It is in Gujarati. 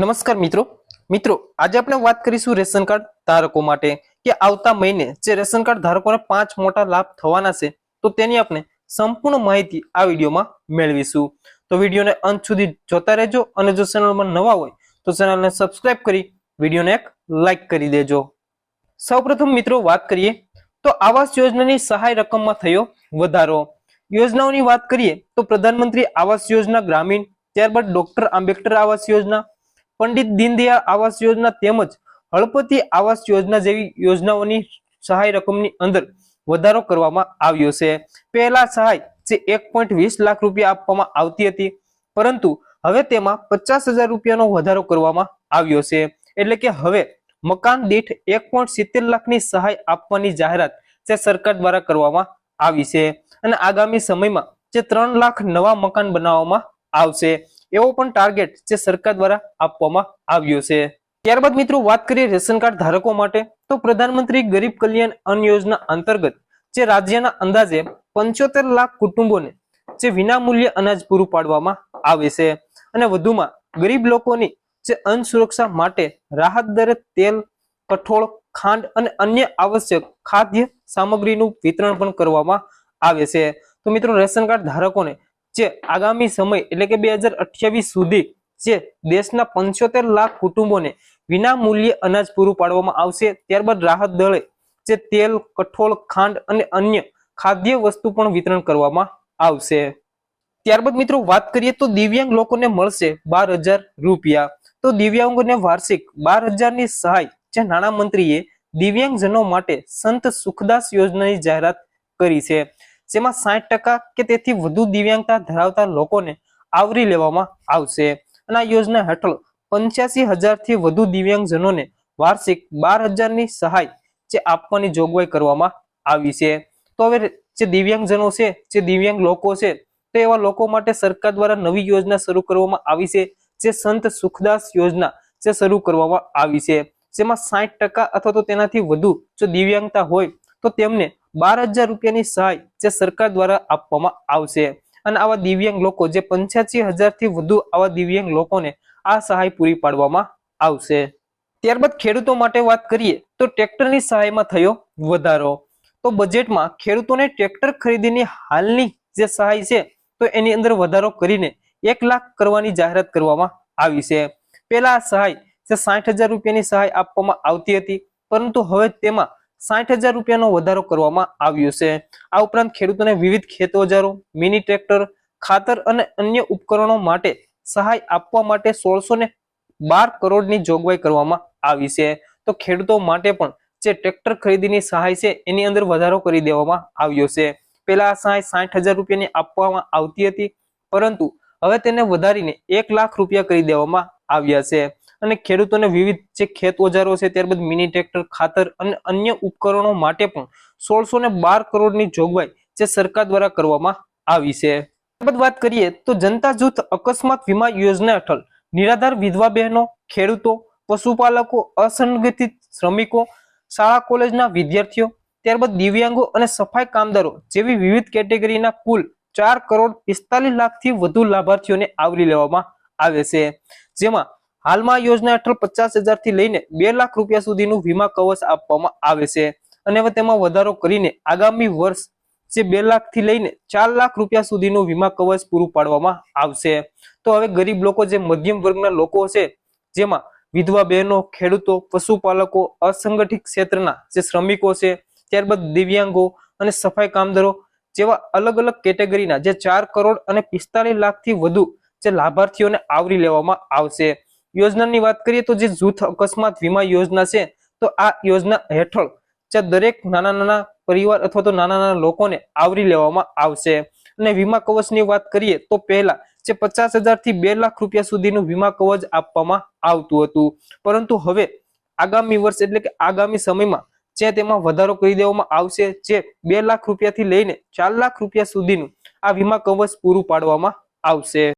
નમસ્કાર મિત્રો. મિત્રો, આજે આપણે વાત કરીશું રેશન કાર્ડ ધારકો માટે કે આવતા મહિને જે રેશન કાર્ડ ધારકોને પાંચ મોટા લાભ થવાના છે, તો તેની આપણે સંપૂર્ણ માહિતી આ વિડીયોમાં મેળવીશું. તો વિડીયોને અંત સુધી જોતા રહેજો અને જો ચેનલમાં નવા હોય, તો ચેનલને સબસ્ક્રાઇબ કરી વિડીયોને એક લાઈક કરી દેજો. સૌપ્રથમ મિત્રો વાત કરીએ, તો આવાસ યોજનાની સહાય રકમમાં થયો વધારો. યોજનાઓની વાત કરીએ, તો પ્રધાનમંત્રી આવાસ યોજના ગ્રામીણ, ત્યારબાદ ડોક્ટર આંબેડકર આવાસ યોજના પંડિત દીનદયાળ આવાસ યોજના તેમજ હળપતિ આવાસ યોજના જેવી યોજનાઓની સહાય રકમની અંદર વધારો કરવામાં આવ્યો છે. પહેલા સહાય જે એક લાખ રૂપિયા આપવામાં આવતી હતી, પરંતુ હવે તેમાં પચાસ રૂપિયાનો વધારો કરવામાં આવ્યો છે. એટલે કે હવે મકાન દીઠ એક લાખની સહાય આપવાની જાહેરાત જે સરકાર દ્વારા કરવામાં આવી છે અને આગામી સમયમાં જે ત્રણ લાખ નવા મકાન બનાવવામાં આવશે. એવો પણ ટાર્ગેટ જે સરકાર દ્વારા આપવામાં આવ્યો છે. ત્યારબાદ મિત્રો વાત કરીએ રેશન કાર્ડ ધારકો માટે, તો પ્રધાનમંત્રી ગરીબ કલ્યાણ અન્ન યોજના અંતર્ગત જે રાજ્યના અંદાજે પંચોતેર લાખ કુટુંબોને જે વિનામૂલ્ય અનાજ પૂરું પાડવામાં આવે છે. અને વધુમાં, ગરીબ લોકોની જે અન્ન સુરક્ષા માટે રાહત દરે તેલ, કઠોળ, ખાંડ અને અન્ય આવશ્યક ખાદ્ય સામગ્રીનું વિતરણ પણ કરવામાં આવે છે. તો મિત્રો, રેશન કાર્ડ ધારકોને જે આગામી સમય એટલે કે બે સુધી જે દેશના પંચોતેર લાખ કુટુંબોને વિના મૂલ્યે અનાજ પૂરું પાડવામાં આવશે. ત્યારબાદ રાહત દળે જે તેલ, કઠોળ, ખાંડ અને અન્ય ખાદ્ય વસ્તુ પણ વિતરણ કરવામાં આવશે. ત્યારબાદ મિત્રો વાત કરીએ તો દિવ્યાંગ લોકોને મળશે બાર રૂપિયા. તો દિવ્યાંગોને વાર્ષિક બાર હજારની સહાય જે નાણામંત્રીએ દિવ્યાંગજનો માટે સંત સુખદાસ યોજનાની જાહેરાત કરી છે. જેમાં સાઠ ટકા કે તેથી વધુ દિવ્યાંગતા ધરાવતા લોકોને આવરી લેવામાં આવશે. અને આ યોજના હેઠળ પંચ્યાસી હજારથી વધુ દિવ્યાંગજનોને વાર્ષિક બાર હજારની સહાય જે આપવાની જોગવાઈ કરવામાં આવી છે. તો હવે જે દિવ્યાંગજનો છે, જે દિવ્યાંગ લોકો છે, તો એવા લોકો માટે સરકાર દ્વારા નવી યોજના શરૂ કરવામાં આવી છે, જે સંત સુખદાસ યોજના જે શરૂ કરવામાં આવી છે. જેમાં સાઠ ટકા અથવા તો તેનાથી વધુ જો દિવ્યાંગતા હોય, તો તેમને બાર હજાર રૂપિયાની સહાય જે સરકાર દ્વારા આપવામાં આવશે. અને આવા દિવ્યાંગ લોકો જે પંચ્યાસી હજારથી વધુ આવા દિવ્યાંગ લોકોને આ સહાય પૂરી પાડવામાં આવશે. ત્યારબાદ ખેડૂતો માટે વાત કરીએ તો ટ્રેક્ટરની સહાયમાં થયો વધારો. તો બજેટમાં ખેડૂતોને ટ્રેક્ટર ખરીદીની હાલની જે સહાય છે, તો એની અંદર વધારો કરીને એક લાખ કરવાની જાહેરાત કરવામાં આવી છે. આ સહાય જે સાઠ રૂપિયાની સહાય આપવામાં આવતી હતી, પરંતુ હવે તેમાં સાઠ હજાર રૂપિયાનો વધારો કરવામાં આવ્યો છે. આ ઉપરાંત ખેડૂતોને વિવિધ ખેત ઓજારો મિની ટ્રેક્ટર, ખાતર અને અન્ય ઉપકરણો માટે સહાય આપવા માટે સોળસો બાર કરોડની જોગવાઈ કરવામાં આવી છે. તો ખેડૂતો માટે પણ જે ટ્રેક્ટર ખરીદીની સહાય છે, એની અંદર વધારો કરી દેવામાં આવ્યો છે. પેલા આ સહાય સાઠ હજાર રૂપિયાની આપવામાં આવતી હતી, પરંતુ હવે તેને વધારીને એક લાખ રૂપિયા કરી દેવામાં આવ્યા છે. અને ખેડૂતોને વિવિધ જે ખેત ઓજારો છે ત્યારબાદ મિની ટ્રેક્ટર, ખાતર અને અન્ય ઉપકરણો માટે પણ સોળસો બાર કરોડની જોગવાઈ જે સરકાર દ્વારા કરવામાં આવી છે. ત્યારબાદ વાત કરીએ તો જનતા જૂથ અકસ્માત વીમા યોજના હેઠળ નિરાધાર વિધવા બહેનો, ખેડૂતો, પશુપાલકો, અસંગઠિત શ્રમિકો, શાળા કોલેજના વિદ્યાર્થીઓ, ત્યારબાદ દિવ્યાંગો અને સફાઈ કામદારો જેવી વિવિધ કેટેગરીના કુલ ચાર કરોડ પિસ્તાલીસ લાખથી વધુ લાભાર્થીઓને આવરી લેવામાં આવે છે. જેમાં હાલમાં યોજના હેઠળ પચાસ હજારથી લઈને બે લાખ રૂપિયા સુધીનું વીમા કવચ આપવામાં આવે છે. અને હવે તેમાં વધારો કરીને આગામી વર્ષ જે બે લાખથી લઈને ચાર લાખ રૂપિયા સુધીનું વીમા કવચ પૂરું પાડવામાં આવશે. તો હવે ગરીબ લોકો જે મધ્યમ વર્ગના લોકો છે, જેમાં વિધવા બહેનો, ખેડૂતો, પશુપાલકો, અસંગઠિત ક્ષેત્રના જે શ્રમિકો છે, ત્યારબાદ દિવ્યાંગો અને સફાઈ કામદારો જેવા અલગ અલગ કેટેગરીના જે ચાર કરોડ અને પિસ્તાલીસ લાખથી વધુ જે લાભાર્થીઓને આવરી લેવામાં આવશે. યોજનાની વાત કરીએ તો જે જૂથ અકસ્માત વીમા યોજના છે, તો આ યોજના હેઠળ જે દરેક નાના નાના પરિવાર અથવા તો નાના નાના લોકોને આવરી લેવામાં આવશે. અને વીમા કવચની વાત કરીએ તો પહેલા જે પચાસથી બે લાખ રૂપિયા સુધીનું વીમા કવચ આપવામાં આવતું હતું. પરંતુ હવે આગામી વર્ષ એટલે કે આગામી સમયમાં જે તેમાં વધારો કરી દેવામાં આવશે, જે બે લાખ રૂપિયાથી લઈને ચાર લાખ રૂપિયા સુધીનું આ વીમા કવચ પૂરું પાડવામાં આવશે.